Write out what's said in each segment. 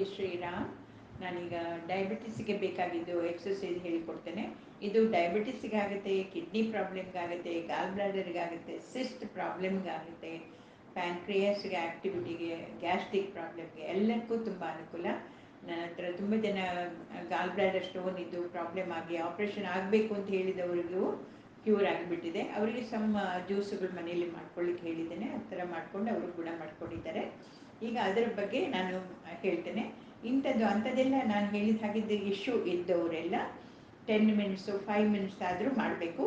ಜೈ ಶ್ರೀರಾಮ್, ನಾನೀಗ ಡಯಾಬಿಟಿಸ್ಗೆ ಬೇಕಾಗಿದ್ದು ಎಕ್ಸಸೈಸ್ ಹೇಳಿಕೊಡ್ತೇನೆ. ಇದು ಡಯಾಬಿಟಿಸ್ಗಾಗುತ್ತೆ ಕಿಡ್ನಿ ಪ್ರಾಬ್ಲಮ್ಗಾಗುತ್ತೆ ಗಾಲ್ ಬ್ಲಾಡರ್ಗಾಗುತ್ತೆ ಸಿಸ್ಟ್ ಪ್ರಾಬ್ಲಮ್ಗಾಗುತ್ತೆ ಪ್ಯಾನ್ಕ್ರಿಯಸ್ಗೆ ಆ್ಯಕ್ಟಿವಿಟಿಗೆ ಗ್ಯಾಸ್ಟ್ರಿಕ್ ಪ್ರಾಬ್ಲಮ್ಗೆ ಎಲ್ಲಕ್ಕೂ ತುಂಬ ಅನುಕೂಲ. ನನ್ನ ಹತ್ರ ತುಂಬ ಜನ ಗಾಲ್ ಬ್ಲಾಡರ್ ಸ್ಟೋನ್ ಇದ್ದು ಪ್ರಾಬ್ಲಮ್ ಆಗಿ ಆಪ್ರೇಷನ್ ಆಗಬೇಕು ಅಂತ ಹೇಳಿದವರಿಗೂ ಕ್ಯೂರ್ ಆಗಿಬಿಟ್ಟಿದೆ. ಅವರಿಗೆ ಸಮ್ ಜ್ಯೂಸುಗಳು ಮನೆಯಲ್ಲಿ ಮಾಡ್ಕೊಳ್ಳಿಕ್ಕೆ ಹೇಳಿದ್ದೇನೆ. ಆ ಥರ ಮಾಡಿಕೊಂಡು ಅವರು ಗುಣ ಮಾಡ್ಕೊಂಡಿದ್ದಾರೆ. ಈಗ ಅದರ ಬಗ್ಗೆ ನಾನು ಹೇಳ್ತೇನೆ. ಇಂಥದ್ದು ಅಂಥದ್ದೆಲ್ಲ ನಾನು ಹೇಳಿದ ಹಾಗಿದ್ದ ಇಶ್ಯೂ ಇದ್ದವರೆಲ್ಲ ಟೆನ್ ಮಿನಿಟ್ಸು ಫೈವ್ ಮಿನಿಟ್ಸ್ ಆದರೂ ಮಾಡಬೇಕು.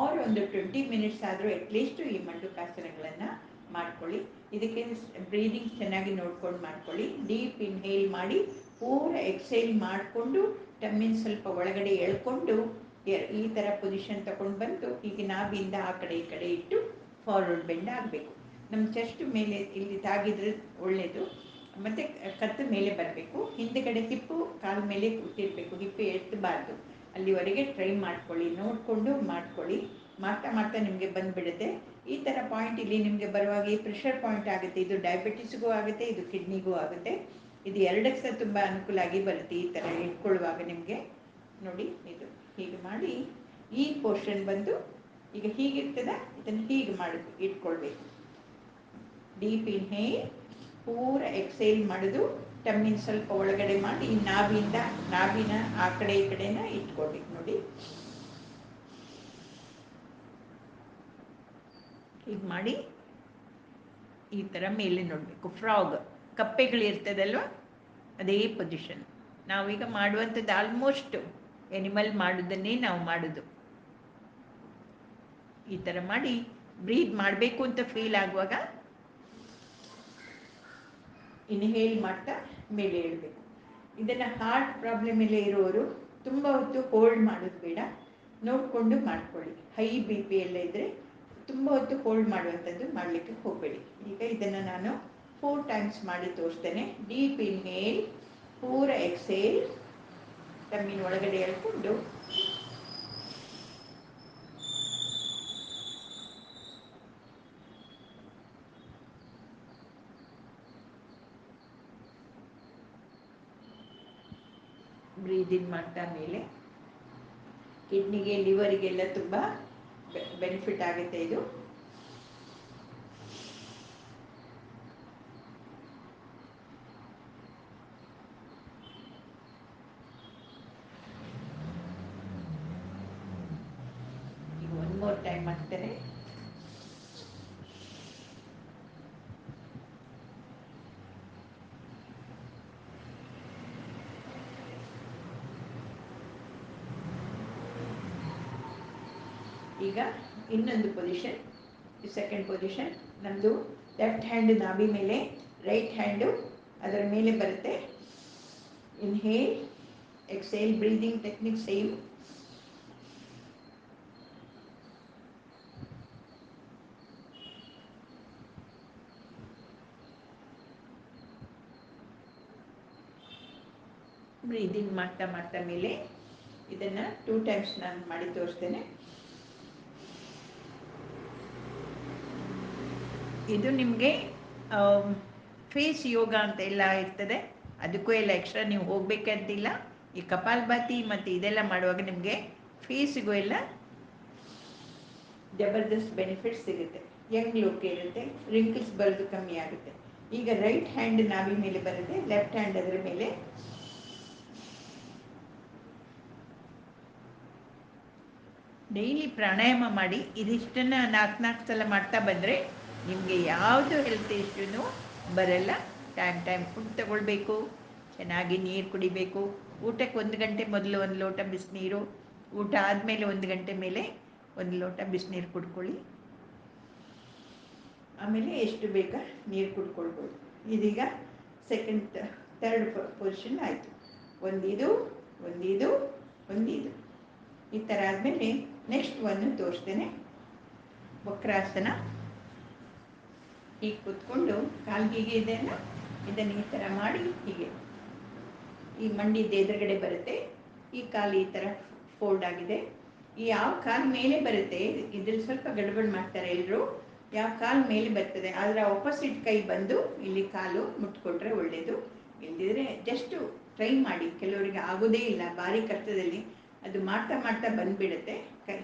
ಆರ್ ಒಂದು ಟ್ವೆಂಟಿ ಮಿನಿಟ್ಸ್ ಆದರೂ ಅಟ್ಲೀಸ್ಟು ಈ ಮಂಡುಕಾಸನಗಳನ್ನು ಮಾಡ್ಕೊಳ್ಳಿ. ಇದಕ್ಕೆ ಬ್ರೀದಿಂಗ್ ಚೆನ್ನಾಗಿ ನೋಡ್ಕೊಂಡು ಮಾಡ್ಕೊಳ್ಳಿ. ಡೀಪ್ ಇನ್ಹೇಲ್ ಮಾಡಿ, ಪೂರ ಎಕ್ಸೈಲ್ ಮಾಡಿಕೊಂಡು ಟಮ್ಮಿನ ಸ್ವಲ್ಪ ಒಳಗಡೆ ಎಳ್ಕೊಂಡು ಈ ಥರ ಪೊಸಿಷನ್ ತಗೊಂಡು ಬಂದು ಈಗ ನಾವಿಂದ ಆ ಕಡೆ ಈ ಕಡೆ ಇಟ್ಟು ಫಾರ್ವರ್ಡ್ ಬೆಂಡ್ ಆಗಬೇಕು. ನಮ್ಮ ಚೆಸ್ಟ್ ಮೇಲೆ ಇಲ್ಲಿ ತಾಗಿದ್ರೆ ಒಳ್ಳೆಯದು ಮತ್ತು ಕತ್ತು ಮೇಲೆ ಬರಬೇಕು. ಹಿಂದೆಗಡೆ ಹಿಪ್ಪು ಕಾಲ ಮೇಲೆ ಕೂತಿರಬೇಕು. ಹಿಪ್ಪು ಎತ್ತಬಾರ್ದು. ಅಲ್ಲಿವರೆಗೆ ಟ್ರೈ ಮಾಡ್ಕೊಳ್ಳಿ. ನೋಡಿಕೊಂಡು ಮಾಡ್ಕೊಳ್ಳಿ. ಮಾಡ್ತಾ ಮಾಡ್ತಾ ನಿಮಗೆ ಬಂದುಬಿಡುತ್ತೆ. ಈ ಥರ ಪಾಯಿಂಟ್ ಇಲ್ಲಿ ನಿಮಗೆ ಬರುವಾಗ ಈ ಪ್ರೆಷರ್ ಪಾಯಿಂಟ್ ಆಗುತ್ತೆ. ಇದು ಡಯಾಬಿಟಿಸ್ಗೂ ಆಗುತ್ತೆ, ಇದು ಕಿಡ್ನಿಗೂ ಆಗುತ್ತೆ. ಇದು ಎರಡಕ್ಕೆ ಸಹ ತುಂಬ ಅನುಕೂಲ ಆಗಿ ಬರುತ್ತೆ ಈ ಥರ ಇಟ್ಕೊಳ್ಳುವಾಗ ನಿಮಗೆ. ನೋಡಿ, ಇದು ಹೀಗೆ ಮಾಡಿ ಈ ಪೋರ್ಷನ್ ಬಂದು ಈಗ ಹೀಗಿರ್ತದ? ಇದನ್ನು ಹೀಗೆ ಮಾಡಿ ಇಟ್ಕೊಳ್ಬೇಕು. ಡೀಪ್ ಇನ್ಹೇಲ್ ಪೂರ ಎಕ್ಸೇಲ್ ಮಾಡಿದು ಟಮ್ಮಿನ ಸ್ವಲ್ಪ ಒಳಗಡೆ ಮಾಡಿ ನಾಭಿಯಿಂದ ನಾಭಿನ ಆ ಕಡೆ ಈ ಕಡೆನ ಇಟ್ಕೊಳ್ಬೇಕು ನೋಡಿ. ಇದು ಮಾಡಿ ಈ ಥರ ಮೇಲೆ ನೋಡಬೇಕು. ಫ್ರಾಗ್ ಕಪ್ಪೆಗಳಿರ್ತದಲ್ವ ಅದೇ ಪೊಸಿಷನ್ ನಾವೀಗ ಮಾಡುವಂಥದ್ದು ಆಲ್ಮೋಸ್ಟ್ ಎನಿಮಲ್ ಮಾಡೋದನ್ನೇ ನಾವು ಮಾಡೋದು. ಈ ಥರ ಮಾಡಿ ಬ್ರೀದ್ ಮಾಡಬೇಕು ಅಂತ ಫೀಲ್ ಆಗುವಾಗ ಇನ್ಹೇಲ್ ಮಾಡ್ತಾ ಮೇಲೆ ಏಳಬೇಕು ಇದನ್ನು ಹಾರ್ಟ್ ಪ್ರಾಬ್ಲಮ್ ಎಲ್ಲ ಇರೋರು ತುಂಬ ಹೊತ್ತು ಹೋಲ್ಡ್ ಮಾಡೋದು ಬೇಡ. ನೋಡಿಕೊಂಡು ಮಾಡ್ಕೊಳ್ಳಿ. ಹೈ ಬಿ ಪಿ ಎಲ್ಲ ಇದ್ದರೆ ತುಂಬ ಹೊತ್ತು ಹೋಲ್ಡ್ ಮಾಡುವಂಥದ್ದು ಮಾಡಲಿಕ್ಕೆ ಹೋಗಬೇಡಿ. ಈಗ ಇದನ್ನು ನಾನು ಫೋರ್ ಟೈಮ್ಸ್ ಮಾಡಿ ತೋರಿಸ್ತೇನೆ. ಡೀಪ್ ಇನ್ಹೇಲ್ ಪೂರ ಎಕ್ಸೇಲ್ ತಮ್ಮಿನ ಒಳಗಡೆ ಎಳ್ಕೊಂಡು ಬ್ರೀದ್ ಇನ್ ಮಾಡ್ತಾ ಮೇಲೆ. ಕಿಡ್ನಿಗೆ ಲಿವರಿಗೆಲ್ಲ ತುಂಬ ಬೆನಿಫಿಟ್ ಆಗುತ್ತೆ ಇದು. ಒನ್ ಮೋರ್ ಟೈಮ್ ಮಾಡ್ತೇನೆ ಈಗ ಇನ್ನೊಂದು ಪೊಸಿಷನ್ ಸೆಕೆಂಡ್ ಪೊಸಿಷನ್ ನಮ್ಮದು ಲೆಫ್ಟ್ ಹ್ಯಾಂಡ್ ನಾಭಿ ಮೇಲೆ ರೈಟ್ ಹ್ಯಾಂಡು ಅದರ ಮೇಲೆ ಬರುತ್ತೆ. Inhale exhale breathing technique same breathing ಮಾಡ್ತಾ ಮಾಡ್ತಾ ಮೇಲೆ ಇದನ್ನು ಟೂ ಟೈಮ್ಸ್ ನಾನು ಮಾಡಿ ತೋರಿಸ್ತೇನೆ. ಇದು ನಿಮಗೆ ಫೇಸ್ ಯೋಗ ಅಂತ ಎಲ್ಲ ಇರ್ತದೆ. ಅದಕ್ಕೂ ಎಲ್ಲ ಎಕ್ಸ್ಟ್ರಾ ನೀವು ಹೋಗ್ಬೇಕಂತಿಲ್ಲ. ಈ ಕಪಾಲಭಾತಿ ಮತ್ತು ಇದೆಲ್ಲ ಮಾಡುವಾಗ ನಿಮಗೆ ಫೇಸಿಗೂ ಎಲ್ಲ ಜಬರ್ದಸ್ತ್ ಬೆನಿಫಿಟ್ ಸಿಗುತ್ತೆ. ಯಂಗ್ ಲುಕ್ ಇರುತ್ತೆ ರಿಂಕಲ್ಸ್ ಬರೋದು ಕಮ್ಮಿ ಆಗುತ್ತೆ. ಈಗ ರೈಟ್ ಹ್ಯಾಂಡ್ ನಾವಿ ಮೇಲೆ ಬರುತ್ತೆ ಲೆಫ್ಟ್ ಹ್ಯಾಂಡ್ ಅದರ ಮೇಲೆ ಡೈಲಿ ಪ್ರಾಣಾಯಾಮ ಮಾಡಿ, ಇದಿಷ್ಟನ್ನು ನಾಲ್ಕು ನಾಲ್ಕು ಸಲ ಮಾಡ್ತಾ ಬಂದರೆ ನಿಮಗೆ ಯಾವುದು ಹೆಲ್ತ್ ಇಶ್ಯೂನು ಬರಲ್ಲ. ಟೈಮ್ ಟೈಮ್ ಫುಡ್ ತಗೊಳ್ಬೇಕು. ಚೆನ್ನಾಗಿ ನೀರು ಕುಡಿಬೇಕು. ಊಟಕ್ಕೆ ಒಂದು ಗಂಟೆ ಮೊದಲು ಒಂದು ಲೋಟ ಬಿಸಿನೀರು. ಊಟ ಆದಮೇಲೆ ಒಂದು ಗಂಟೆ ಮೇಲೆ ಒಂದು ಲೋಟ ಬಿಸಿನೀರು ಕುಡ್ಕೊಳ್ಳಿ. ಆಮೇಲೆ ಎಷ್ಟು ಬೇಕಾ ನೀರು ಕುಡ್ಕೊಳ್ಬೋದು. ಇದೀಗ ಸೆಕೆಂಡ್ ಥರ್ಡ್ ಪೊಸಿಷನ್ ಆಯಿತು. ಒಂದಿದು ಒಂದಿದು ಒಂದಿದು. ಈ ಥರ ಆದಮೇಲೆ ನೆಕ್ಸ್ಟ್ ಒಂದು ತೋರಿಸ್ತೇನೆ. ವಕ್ರಾಸನ. ಹೀಗೆ ಕೂತ್ಕೊಂಡು ಕಾಲು ಹೀಗೆ ಇದೆಯಲ್ಲ ಇದನ್ನು ಈ ಥರ ಮಾಡಿ ಹೀಗೆ. ಈ ಮಂಡಿದ ಎದುರುಗಡೆ ಬರುತ್ತೆ. ಈ ಕಾಲು ಈ ಥರ ಫೋಲ್ಡ್ ಆಗಿದೆ. ಈ ಯಾವ ಕಾಲು ಮೇಲೆ ಬರುತ್ತೆ? ಇದ್ರಲ್ಲಿ ಸ್ವಲ್ಪ ಗಡ್ಬಡ್ ಮಾಡ್ತಾರೆ ಎಲ್ಲರೂ ಯಾವ ಕಾಲು ಮೇಲೆ ಬರ್ತದೆ? ಆದರೆ ಆಪೋಸಿಟ್ ಕೈ ಬಂದು ಇಲ್ಲಿ ಕಾಲು ಮುಟ್ಕೊಟ್ರೆ ಒಳ್ಳೆಯದು ಇಲ್ಲದಿದ್ರೆ ಜಸ್ಟು ಟ್ರೈ ಮಾಡಿ. ಕೆಲವರಿಗೆ ಆಗೋದೇ ಇಲ್ಲ. ಭಾರಿ ಕಷ್ಟದಲ್ಲಿ ಅದು ಮಾಡ್ತಾ ಮಾಡ್ತಾ ಬಂದ್ಬಿಡುತ್ತೆ.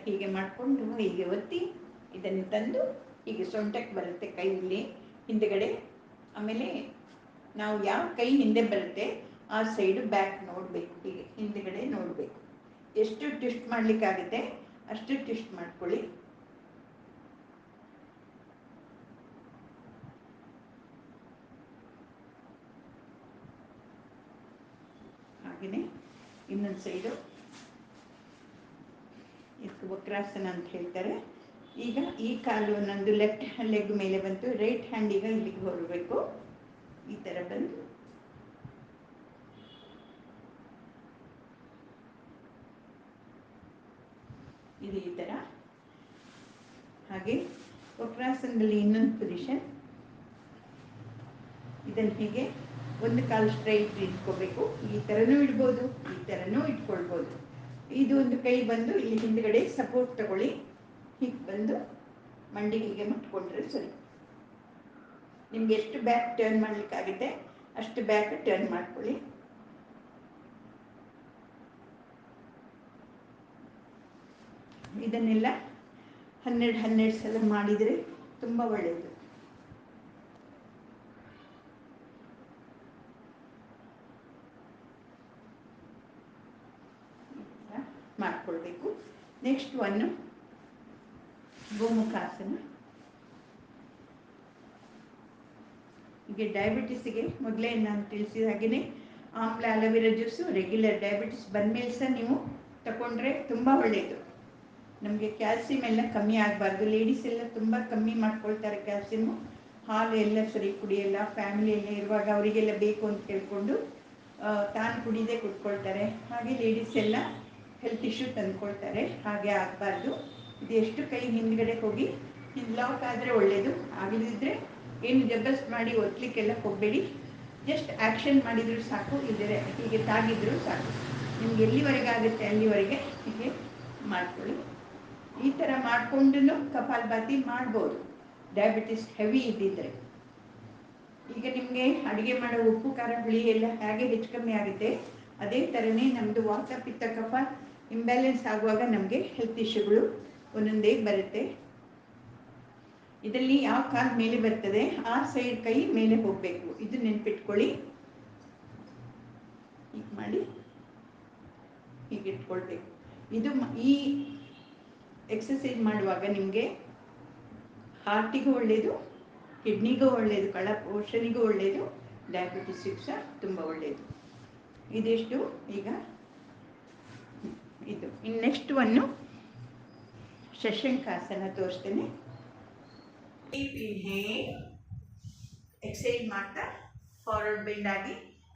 ಹೀಗೆ ಮಾಡಿಕೊಂಡು ಹೀಗೆ ಒತ್ತಿ ಇದನ್ನು ತಂದು ಹೀಗೆ ಸೊಂಟಕ್ಕೆ ಬರುತ್ತೆ ಕೈಯಲ್ಲಿ ಹಿಂದುಗಡೆ. ಆಮೇಲೆ ನಾವು ಯಾವ ಕೈ ಹಿಂದೆ ಬರುತ್ತೆ, ಆ ಸೈಡು ಬ್ಯಾಕ್ ನೋಡಬೇಕು. ಹೀಗೆ ಹಿಂದುಗಡೆ ನೋಡಬೇಕು. ಎಷ್ಟು ಟ್ವಿಸ್ಟ್ ಮಾಡಲಿಕ್ಕಾಗುತ್ತೆ? ಅಷ್ಟು ಟ್ವಿಸ್ಟ್ ಮಾಡ್ಕೊಳ್ಳಿ. ಹಾಗೆಯೇ ಇನ್ನೊಂದು ಸೈಡು ಇದಕ್ಕೆ ವಕ್ರಾಸನ ಅಂತ ಹೇಳ್ತಾರೆ. ಈಗ ಈ ಕಾಲು ನಂದು ಲೆಫ್ಟ್ ಲೆಗ್ ಮೇಲೆ ಬಂತು. ರೈಟ್ ಹ್ಯಾಂಡ್ ಈಗ ಇಲ್ಲಿಗೆ ಹೊರಬೇಕು ಈ ಥರ ಬಂದು. ಇದು ಈ ಥರ ಹಾಗೆ ವಕ್ರಾಸನದಲ್ಲಿ ಇನ್ನೊಂದು ಪೊಸಿಷನ್ ಇದನ್ನು ಹೀಗೆ ಒಂದು ಕಾಲು ಸ್ಟ್ರೈಟ್ ಇಟ್ಕೋಬೇಕು. ಈ ಥರನೂ ಇಡ್ಬೋದು, ಈ ಥರನೂ ಇಟ್ಕೊಳ್ಬೋದು. ಇದು ಒಂದು ಕೈ ಬಂದು ಇಲ್ಲಿ ಹಿಂದ್ಗಡೆ ಸಪೋರ್ಟ್ ತಗೊಳ್ಳಿ. ಹೀಗೆ ಬಂದು ಮಂಡಿ ಹೀಗೆ ಮುಟ್ಕೊಂಡ್ರೆ ಸರಿ. ನಿಮ್ಗೆ ಎಷ್ಟು ಬ್ಯಾಕ್ ಟರ್ನ್ ಮಾಡ್ಲಿಕ್ಕಾಗುತ್ತೆ, ಅಷ್ಟು ಬ್ಯಾಕ್ ಟರ್ನ್ ಮಾಡ್ಕೊಳ್ಳಿ. ಇದನ್ನೆಲ್ಲ ಹನ್ನೆರಡು ಹನ್ನೆರಡು ಸಲ ಮಾಡಿದರೆ ತುಂಬ ಒಳ್ಳೆಯದು ಮಾಡ್ಕೊಳ್ಬೇಕು. ನೆಕ್ಸ್ಟ್ ಒನ್ನು ಗೋಮುಖಾಸನ ಹೀಗೆ ಡಯಾಬಿಟಿಸ್ಗೆ ಮೊದಲೇ ನಾನು ತಿಳಿಸಿದ ಹಾಗೆಯೇ ಆಮ್ಲ, ಅಲವಿರ ಜ್ಯೂಸು ರೆಗ್ಯುಲರ್ ಡಯಾಬಿಟಿಸ್ ಬಂದಮೇಲೆ ಸಹ ನೀವು ತಗೊಂಡ್ರೆ ತುಂಬ ಒಳ್ಳೆಯದು ನಮಗೆ ಕ್ಯಾಲ್ಸಿಯಂ ಎಲ್ಲ ಕಮ್ಮಿ ಆಗಬಾರ್ದು. ಲೇಡೀಸ್ ಎಲ್ಲ ತುಂಬ ಕಮ್ಮಿ ಮಾಡ್ಕೊಳ್ತಾರೆ ಕ್ಯಾಲ್ಸಿಯಮ್ಮು ಹಾಲು ಎಲ್ಲ ಸರಿ ಕುಡಿಯಲ್ಲ ಫ್ಯಾಮಿಲಿ ಎಲ್ಲ ಇರುವಾಗ ಅವರಿಗೆಲ್ಲ ಬೇಕು ಅಂತ ಕೇಳಿಕೊಂಡು ತಾನು ಕುಡಿದೇ ಕುಟ್ಕೊಳ್ತಾರೆ ಹಾಗೆ ಲೇಡೀಸ್ ಎಲ್ಲ ಹೆಲ್ತ್ ಇಶ್ಯೂ ತಂದ್ಕೊಳ್ತಾರೆ. ಹಾಗೆ ಆಗಬಾರ್ದು. ಇದು ಎಷ್ಟು ಕೈ ಹಿಂದ್ಗಡೆ ಹೋಗಿ ಇದು ಲಾಕ್ ಆದರೆ ಒಳ್ಳೆಯದು ಆಗದಿದ್ದರೆ ಏನು ಜಬರ್ಸ್ ಮಾಡಿ ಒತ್ತಲಿಕ್ಕೆಲ್ಲ ಹೋಗಬೇಡಿ. ಜಸ್ಟ್ ಆ್ಯಕ್ಷನ್ ಮಾಡಿದರೂ ಸಾಕು ಇದರ ಹೀಗೆ ತಾಗಿದ್ರು ಸಾಕು. ನಿಮ್ಗೆ ಎಲ್ಲಿವರೆಗೆ ಆಗುತ್ತೆ ಅಲ್ಲಿವರೆಗೆ ಹೀಗೆ ಮಾಡ್ಕೊಳ್ಳಿ. ಈ ಥರ ಮಾಡಿಕೊಂಡು ಕಪಾಲಭಾತಿ ಮಾಡ್ಬೋದು. ಡಯಾಬಿಟಿಸ್ ಹೆವಿ ಇದ್ದಿದ್ದರೆ ಈಗ ನಿಮಗೆ ಅಡುಗೆ ಮಾಡೋ ಉಪ್ಪು, ಖಾರ, ಹುಳಿ ಎಲ್ಲ ಹೇಗೆ ಹೆಚ್ಚು ಕಮ್ಮಿ ಆಗುತ್ತೆ, ಅದೇ ಥರನೇ ನಮ್ಮದು ವಾತ, ಪಿತ್ತ, ಕಫ ಇಂಬ್ಯಾಲೆನ್ಸ್ ಆಗುವಾಗ ನಮಗೆ ಹೆಲ್ತ್ ಇಶ್ಯೂಗಳು ಒಂದೊಂದೇ ಬರುತ್ತೆ. ಇದರಲ್ಲಿ ಯಾವ ಕಾಲು ಮೇಲೆ ಬರ್ತದೆ, ಆ ಸೈಡ್ ಕೈ ಮೇಲೆ ಹೋಗಬೇಕು. ಇದು ನೆನ್ಪಿಟ್ಕೊಳ್ಳಿ. ಹೀಗೆ ಮಾಡಿ ಹೀಗೆ ಇಟ್ಕೊಳ್ಬೇಕು. ಇದು ಈ ಎಕ್ಸಸೈಸ್ ಮಾಡುವಾಗ ನಿಮಗೆ ಹಾರ್ಟಿಗೂ ಒಳ್ಳೆಯದು ಕಿಡ್ನಿಗೂ ಒಳ್ಳೆಯದು ಕಳ ಪೋಷಣಿಗೂ ಒಳ್ಳೆಯದು ಡಯಾಬಿಟಿಸಿಗೂ ಸಹ ತುಂಬ ಒಳ್ಳೆಯದು ಇದಿಷ್ಟು ಈಗ ಇದು. ಇನ್ನು ನೆಕ್ಸ್ಟ್ ಒನ್ನು ಶಶಂಕಾಸನ ತೋರಿಸ್ತೇನೆ. ಎಕ್ಸೈಲ್ ಮಾಡ್ತಾ ಫಾರ್ವರ್ಡ್ ಬೆಂಡ್ ಆಗಿ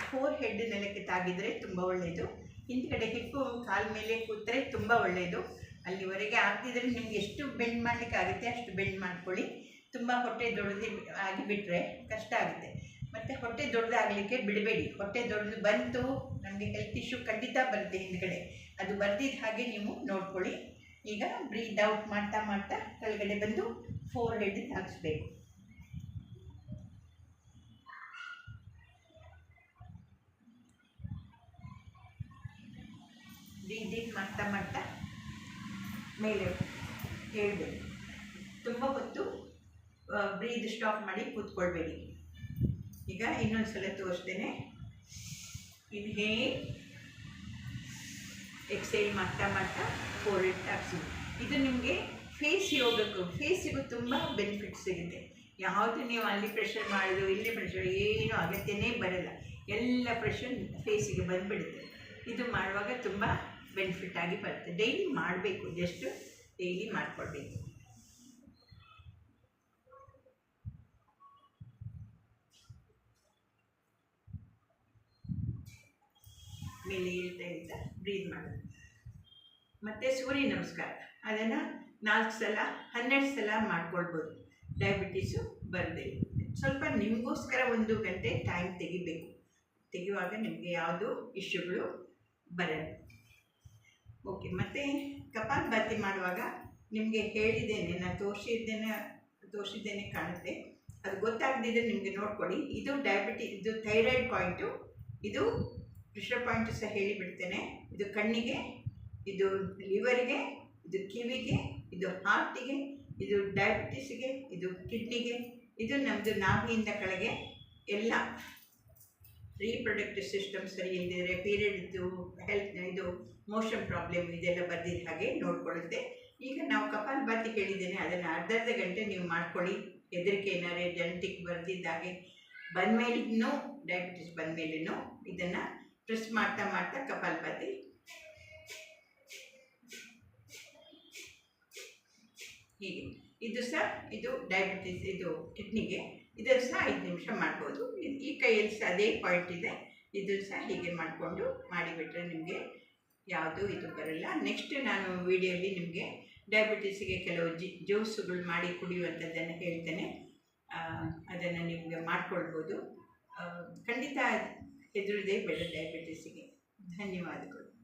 ಫೋರ್ ಹೆಡ್ ನೆಲಕ್ಕೆ ತಾಗಿದ್ರೆ ತುಂಬ ಒಳ್ಳೆಯದು ಹಿಂದ್ಗಡೆ ಹಿಪ್ಪು ಕಾಲ ಮೇಲೆ ಕೂತ್ರೆ ತುಂಬ ಒಳ್ಳೆಯದು ಅಲ್ಲಿವರೆಗೆ ಆಗ್ತಿದ್ರೆ ನಿಮ್ಗೆ ಎಷ್ಟು ಬೆಂಡ್ ಮಾಡ್ಲಿಕ್ಕೆ ಆಗುತ್ತೆ ಅಷ್ಟು ಬೆಂಡ್ ಮಾಡ್ಕೊಳ್ಳಿ. ತುಂಬ ಹೊಟ್ಟೆ ದೊಡ್ಡದು ಆಗಿಬಿಟ್ರೆ ಕಷ್ಟ ಆಗುತ್ತೆ. ಮತ್ತು ಹೊಟ್ಟೆ ದೊಡ್ಡದಾಗಲಿಕ್ಕೆ ಬಿಡಬೇಡಿ. ಹೊಟ್ಟೆ ದೊಡ್ಡದು ಬಂತು ನಮಗೆ ಹೆಲ್ತ್ ಇಶ್ಯೂ ಖಂಡಿತ ಬರುತ್ತೆ ಹಿಂದ್ಗಡೆ. ಅದು ಬರ್ದಿದ್ದ ಹಾಗೆ ನೀವು ನೋಡ್ಕೊಳ್ಳಿ. ಈಗ ಬ್ರೀದ್ ಔಟ್ ಮಾಡ್ತಾ ಮಾಡ್ತಾ ಕೆಳಗಡೆ ಬಂದು ಫೋರ್ ಹೆಡ್ ಹಾಕಿಸ್ಬೇಕು. ಬ್ರೀದಿಂಗ್ ಮಾಡ್ತಾ ಮಾಡ್ತಾ ಮೇಲೆ ಹೇಳ್ಬೇಕು ತುಂಬ ಹೊತ್ತು ಬ್ರೀದ್ ಸ್ಟಾಪ್ ಮಾಡಿ ಕೂತ್ಕೊಳ್ಬೇಡಿ. ಈಗ ಇನ್ನೊಂದು ಸಲ ತೋರಿಸ್ತೇನೆ. ಇನ್ಹೇಲ್ ಎಕ್ಸೈಲ್ ಮಾಡ್ತಾ ಮಾಡ್ತಾ ಫೋರ್ ಹೆಡ್ ಹಾಕ್ಸಿ ಇದು ನಿಮಗೆ ಫೇಸ್ ಯೋಗಕ್ಕೂ ಫೇಸಿಗೂ ತುಂಬ ಬೆನಿಫಿಟ್ ಸಿಗುತ್ತೆ. ಯಾವುದು ನೀವು ಅಲ್ಲಿ ಪ್ರೆಷರ್ ಮಾಡೋದು ಇಲ್ಲಿ ಪ್ರೆಷರ್ ಏನೂ ಅಗತ್ಯನೇ ಬರಲ್ಲ. ಎಲ್ಲ ಪ್ರೆಷರ್ ಫೇಸಿಗೆ ಬಂದುಬಿಡುತ್ತೆ. ಇದು ಮಾಡುವಾಗ ತುಂಬ ಬೆನಿಫಿಟ್ ಆಗಿ ಬರುತ್ತೆ. ಡೈಲಿ ಮಾಡಬೇಕು ಜಸ್ಟ್ ಡೈಲಿ ಮಾಡಿಕೊಡ್ಬೇಕು ಮೇಲೆ ಹೇಳ್ತಾ ಬ್ರೀದ್ ಮಾಡೋದು ಮತ್ತು ಸೂರ್ಯ ನಮಸ್ಕಾರ. ಅದನ್ನು ನಾಲ್ಕು ಸಲ, ಹನ್ನೆರಡು ಸಲ ಮಾಡ್ಕೊಳ್ಬೋದು. ಡಯಾಬಿಟೀಸು ಬರದೇ ಸ್ವಲ್ಪ ನಿಮಗೋಸ್ಕರ ಒಂದು ಗಂಟೆ ಟೈಮ್ ತೆಗಿಬೇಕು. ತೆಗೆಯುವಾಗ ನಿಮಗೆ ಯಾವುದು ಇಶ್ಯೂಗಳು ಬರಲ್ಲ. ಓಕೆ ಮತ್ತು ಕಪಾಲಭಾತಿ ಮಾಡುವಾಗ ನಿಮಗೆ ಹೇಳಿದ್ದೇನೆ ನಾನು ತೋರಿಸಿದ್ದೇನೆ ತೋರಿಸಿದ್ದೇನೆ ಕಾಣುತ್ತೆ. ಅದು ಗೊತ್ತಾಗದಿದ್ದರೆ ನಿಮಗೆ ನೋಡ್ಕೊಳ್ಳಿ. ಇದು ಡಯಾಬಿಟಿ ಇದು ಥೈರಾಯ್ಡ್ ಪಾಯಿಂಟು ಇದು ಪ್ರೆಷರ್ ಪಾಯಿಂಟ್ ಸಹ ಹೇಳಿಬಿಡ್ತೇನೆ. ಇದು ಕಣ್ಣಿಗೆ, ಇದು ಲಿವರಿಗೆ, ಇದು ಕಿವಿಗೆ, ಇದು ಹಾರ್ಟಿಗೆ ಇದು ಡಯಾಬಿಟಿಸ್ಗೆ ಇದು ಕಿಡ್ನಿಗೆ ಇದು ನಮ್ಮದು ನಾಭಿಯಿಂದ ಕೆಳಗೆ ಎಲ್ಲ ರೀಪ್ರೊಡಕ್ಟಿವ್ ಸಿಸ್ಟಮ್ ಸರಿ ಪೀರಿಯಡ್ ಪೀರಿಯಡ್ದು ಹೆಲ್ತ್ ಇದು ಮೋಷನ್ ಪ್ರಾಬ್ಲಮ್ ಇದೆಲ್ಲ ಬರ್ದಿದ್ದ ಹಾಗೆ ನೋಡ್ಕೊಳ್ಳುತ್ತೆ. ಈಗ ನಾವು ಕಪಾಲ್ ಕಪಾಲಭಾತಿ ಹೇಳಿದ್ದೇನೆ, ಅದನ್ನು ಅರ್ಧ ಅರ್ಧ ಗಂಟೆ ನೀವು ಮಾಡ್ಕೊಳ್ಳಿ. ಹೆದರಿಕೆ ಏನಾದ್ರೆ ಜೆನೆಟಿಕ್ ಬಂದ ಬಂದಮೇಲೂ ಡಯಾಬಿಟಿಸ್ ಬಂದಮೇಲೂ ಇದನ್ನು ಪ್ರೆಸ್ ಮಾಡ್ತಾ ಮಾಡ್ತಾ ಕಪಾಲಭಾತಿ ಹೀಗೆ. ಇದು ಸಹ, ಇದು ಡಯಾಬಿಟಿಸ್ ಇದು ಕಿಡ್ನಿಗೆ ಇದನ್ನು ಸಹ ಐದು ನಿಮಿಷ ಮಾಡ್ಬೋದು. ಈ ಕೈಯಲ್ಲಿ ಸಹ ಅದೇ ಪಾಯಿಂಟ್ ಇದೆ. ಇದು ಸಹ ಹೀಗೆ ಮಾಡಿಕೊಂಡು ಮಾಡಿಬಿಟ್ರೆ ನಿಮಗೆ ಯಾವುದು ಇದು ಬರಲ್ಲ. ನೆಕ್ಸ್ಟ್ ನಾನು ವಿಡಿಯೋಲಿ ನಿಮಗೆ ಡಯಾಬಿಟಿಸ್ಗೆ ಕೆಲವು ಜಿ ಜ್ಯೂಸುಗಳು ಮಾಡಿ ಕುಡಿಯುವಂಥದ್ದನ್ನು ಹೇಳ್ತೇನೆ. ಅದನ್ನು ನಿಮಗೆ ಮಾಡಿಕೊಳ್ಬೋದು. ಖಂಡಿತ ಹೆದರದೆ ಬೇಡ ಡಯಾಬಿಟಿಸಿಗೆ ಧನ್ಯವಾದಗಳು